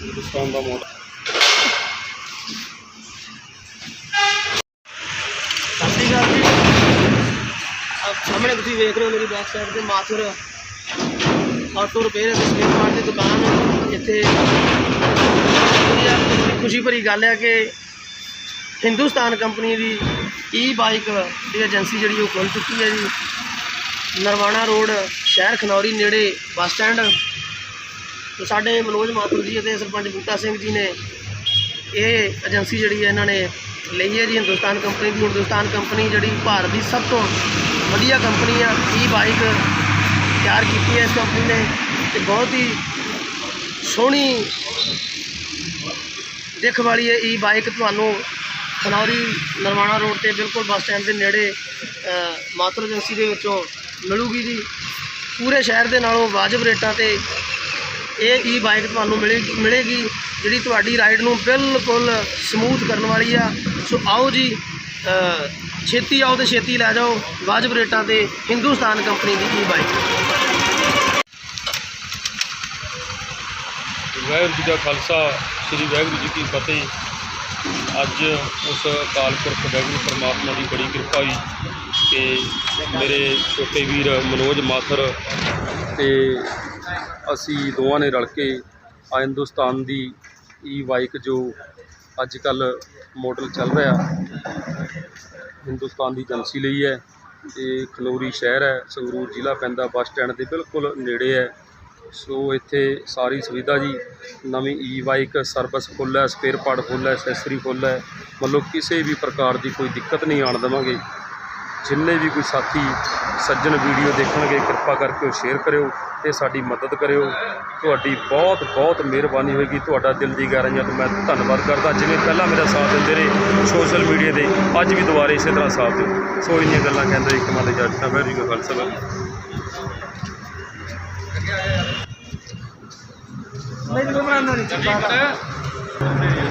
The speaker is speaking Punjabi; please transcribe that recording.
ਹਿੰਦੁਸਤਾਨ ਦਾ ਮਾਡਲ ਸਤਿ ਸ਼੍ਰੀ ਅਕਾਲ ਜੀ। ਸਾਹਮਣੇ ਤੁਸੀਂ ਵੇਖ ਰਹੇ ਹੋ ਮੇਰੀ ਬੈਕ ਸਾਈਡ ਤੇ ਮਾਥੁਰ। ਆਟੋ ਰਿਪੇਅਰ ਅਤੇ ਸਪੇਅਰ ਪਾਰਟ ਦੀ ਦੁਕਾਨ ਹੈ। ਇੱਥੇ ਬੜੀ ਖੁਸ਼ੀ ਭਰੀ ਗੱਲ ਹੈ ਕਿ ਹਿੰਦੁਸਤਾਨ ਕੰਪਨੀ ਦੀ e ਈ ਬਾਈਕ ਦੀ ਏਜੰਸੀ ਜਿਹੜੀ ਉਹ ਖੁੱਲ ਚੁੱਕੀ ਹੈ ਜੀ। ਨਰਵਾਣਾ ਰੋਡ, ਸ਼ਹਿਰ ਖਨੌਰੀ ਨੇੜੇ ਬੱਸ ਸਟੈਂਡ। ਤੇ ਸਾਡੇ ਮਨੋਜ ਮਾਥੁਰ ਜੀ ਅਤੇ ਸਰਪੰਚ ਬੂਟਾ ਸਿੰਘ ਜੀ ਨੇ ਇਹ ਏਜੰਸੀ ਜਿਹੜੀ ਹੈ ਇਹਨਾਂ ਨੇ ਲਈ ਹੈ ਜੀ। ਹਿੰਦੁਸਤਾਨ ਕੰਪਨੀ ਦੀ ਹਿੰਦੁਸਤਾਨ ਕੰਪਨੀ ਜਿਹੜੀ ਭਾਰਤ ਦੀ ਸਭ ਤੋਂ ਵਧੀਆ ਕੰਪਨੀ ਆ e ਈ ਬਾਈਕ ਤਿਆਰ ਕੀਤੀ ਹੈ ਇਸ ਕੰਪਨੀ ਨੇ। ਤੇ ਬਹੁਤ ਹੀ ਸੋਹਣੀ ਦਿੱਖ ਵਾਲੀ ਹੈ e ਈ ਬਾਈਕ ਤੁਹਾਨੂੰ ਖਨੌਰੀ ਨਰਵਾਣਾ ਰੋਡ ਤੇ ਬਿਲਕੁਲ ਬੱਸ ਸਟੈਂਡ ਦੇ ਨੇੜੇ ਮਾਤਰ ਏਜੰਸੀ ਦੇ ਵਿੱਚੋਂ ਮਿਲੂਗੀ ਜੀ। ਪੂਰੇ ਸ਼ਹਿਰ ਦੇ ਨਾਲੋਂ ਵਾਜਬ ਰੇਟਾਂ ਤੇ ਇਹ ਈ ਬਾਈਕ ਤੁਹਾਨੂੰ ਮਿਲੇਗੀ ਮਿਲੇਗੀ, ਜਿਹੜੀ ਤੁਹਾਡੀ ਰਾਈਡ ਨੂੰ ਬਿਲਕੁਲ ਸਮੂਥ ਕਰਨ ਵਾਲੀ ਆ। ਸੋ ਆਓ ਜੀ ਛੇਤੀ ਆਓ ਤੇ ਛੇਤੀ ਲੈ ਜਾਓ ਵਾਜਬ ਰੇਟਾਂ ਤੇ ਹਿੰਦੁਸਤਾਨ ਕੰਪਨੀ ਦੀ ਈ ਬਾਈਕ ਵਾਹਿਗੁਰੂ ਜੀ ਦਾ ਖਾਲਸਾ, ਸ੍ਰੀ ਵਾਹਿਗੁਰੂ ਜੀ ਕੀ ਫਤਿਹ। ਅੱਜ ਉਸ ਅਕਾਲ ਪੁਰਖ ਵਾਹਿਗੁਰੂ ਪਰਮਾਤਮਾ ਦੀ ਬੜੀ ਕਿਰਪਾ ਹੋਈ ਕਿ ਮੇਰੇ ਛੋਟੇ ਵੀਰ ਮਨੋਜ ਮਾਥਰ ਤੇ ਅਸੀਂ ਦੋਵਾਂ ਨੇ ਰਲ ਕੇ ਆ ਹਿੰਦੁਸਤਾਨ ਦੀ ਈ ਬਾਈਕ ਜੋ ਅੱਜ ਕੱਲ ਮਾਡਲ ਚੱਲ ਰਿਹਾ, ਹਿੰਦੁਸਤਾਨ ਦੀ ਏਜੰਸੀ ਲਈ ਹੈ। ਇਹ ਖਲੋਰੀ ਸ਼ਹਿਰ ਹੈ, ਸੰਗਰੂਰ ਜ਼ਿਲ੍ਹਾ ਪੈਂਦਾ, ਬੱਸ ਸਟੈਂਡ ਦੇ ਬਿਲਕੁਲ ਨੇੜੇ ਹੈ। ਸੋ ਇੱਥੇ ਸਾਰੀ ਸੁਵਿਧਾ ਜੀ, ਨਵੀਂ ਈ ਬਾਈਕ ਸਰਵਿਸ ਫੁੱਲ ਹੈ ਸਪੇਅਰ ਪਾਰਟ ਫੁੱਲ ਹੈ ਐਕਸੈਸਰੀ ਫੁੱਲ ਹੈ। ਮਤਲਬ ਕਿਸੇ ਵੀ ਪ੍ਰਕਾਰ ਦੀ ਕੋਈ ਦਿੱਕਤ ਨਹੀਂ ਆਉਣ ਦੇਵਾਂਗੇ। ਜਿੰਨੇ ਵੀ ਕੋਈ ਸਾਥੀ ਸੱਜਣ ਵੀਡੀਓ ਦੇਖਣਗੇ, ਕਿਰਪਾ ਕਰਕੇ ਉਹ ਸ਼ੇਅਰ ਕਰਿਓ ਤੇ ਸਾਡੀ ਮਦਦ ਕਰਿਓ। ਤੁਹਾਡੀ ਬਹੁਤ ਬਹੁਤ ਮਿਹਰਬਾਨੀ ਹੋਏਗੀ। ਤੁਹਾਡਾ ਦਿਲ ਦੀ ਗਹਿਰਾਈਆਂ ਤੋਂ ਮੈਂ ਧੰਨਵਾਦ ਕਰਦਾ। ਜਿਵੇਂ ਪਹਿਲਾਂ ਮੇਰਾ ਸਾਥ ਦਿੰਦੇ ਰਹੇ ਸੋਸ਼ਲ ਮੀਡੀਆ ਤੇ ਅੱਜ ਵੀ ਦੁਬਾਰੇ ਇਸੇ ਤਰ੍ਹਾਂ ਸਾਥ ਦਿਓ। ਸੋ ਇੰਨੀਆਂ ਗੱਲਾਂ ਕਹਿੰਦੇ ਇੱਕ ਮਨ ਜੱਜ ਦਾ ਵੈਰੀ ਗੁੱਡ ਖਾਲਸਾ ਵਾਹਿਗੁਰੂ ਨਹੀਂ ਬਣਾਉਣਾ ਨਹੀਂ।